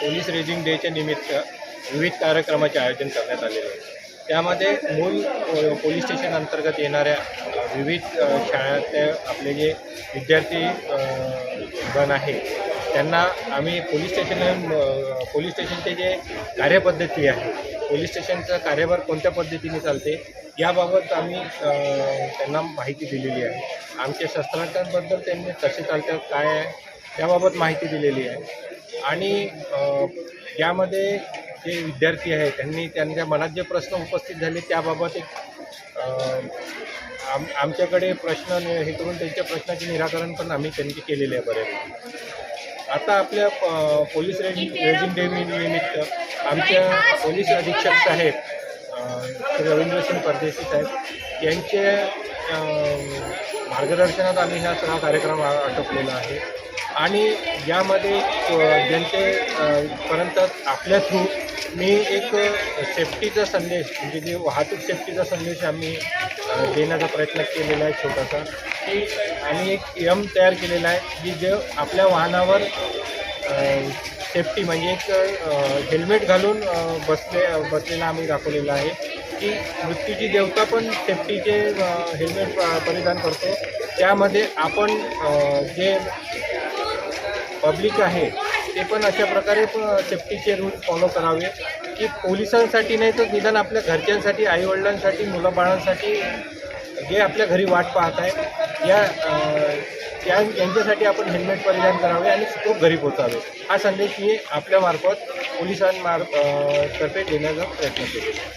Police raising डेच्या निमित्त विविध कार्यक्रमाचे आयोजन करण्यात आलेले आहे. त्यामध्ये मूल पोलीस स्टेशन अंतर्गत येणाऱ्या विविध शाळातले आपले जे विद्यार्थी गण आहे त्यांना आम्ही पोलीस स्टेशन पोलीस स्टेशनचे जे कार्यपद्धती आहे पोलीस स्टेशनचा कार्यभार कोणत्या पद्धतीने चालते याबाबत आम्ही त्यांना माहिती दिलेली आहे. आमच्या शस्त्रांबद्दल त्यांनी कसे चालतात काय आहे त्याबाबत माहिती दिलेली आहे. आणि यामध्ये जे विद्यार्थी आहेत त्यांनी त्यांच्या मनात जे प्रश्न उपस्थित झाले त्याबाबत एक आम आमच्याकडे प्रश्न हे करून त्यांच्या प्रश्नाचे निराकरण पण आम्ही त्यांनी केलेले आहे बऱ्यापैकी. आता आपल्या पोलीस रेजिंग डे निमित्त आमच्या पोलीस अधीक्षक साहेब अ, श्री रवींद्रसिंग परदेशी साहेब यांचे मार्गदर्शनात आम्ही हा सगळा कार्यक्रम आ- आटोपलेला आहे. आणि यामध्ये ज्यांचे पर्यंत आपल्या थ्रू मी एक सेफ्टीचा संदेश म्हणजे जे वाहतूक सेफ्टीचा संदेश आम्ही देण्याचा प्रयत्न केलेला आहे छोटासा. की आणि एक यम तयार केलेला आहे की जे आपल्या वाहनावर सेफ्टी म्हणजे एक हेल्मेट घालून बसले बसलेला आम्ही दाखवलेला आहे. की मृत्यूची देवता पण सेफ्टीचे हेल्मेट परिधान करतो. त्यामध्ये आपण जे पब्लिक आहे ते पण अशा प्रकारे सेफ्टीचे रूल फॉलो करावे. की पोलिसांसाठी नाही तर निदान आपल्या घरच्यांसाठी आईवडिलांसाठी मुलाबाळांसाठी जे आपल्या घरी वाट पाहत आहे या त्या यांच्यासाठी आपण हेल्मेट परिधान करावे आणि सुखरूप घरी पोचावे हा संदेश मी आपल्यामार्फत पोलिसांमार्फ तर्फे देण्याचा प्रयत्न केलेला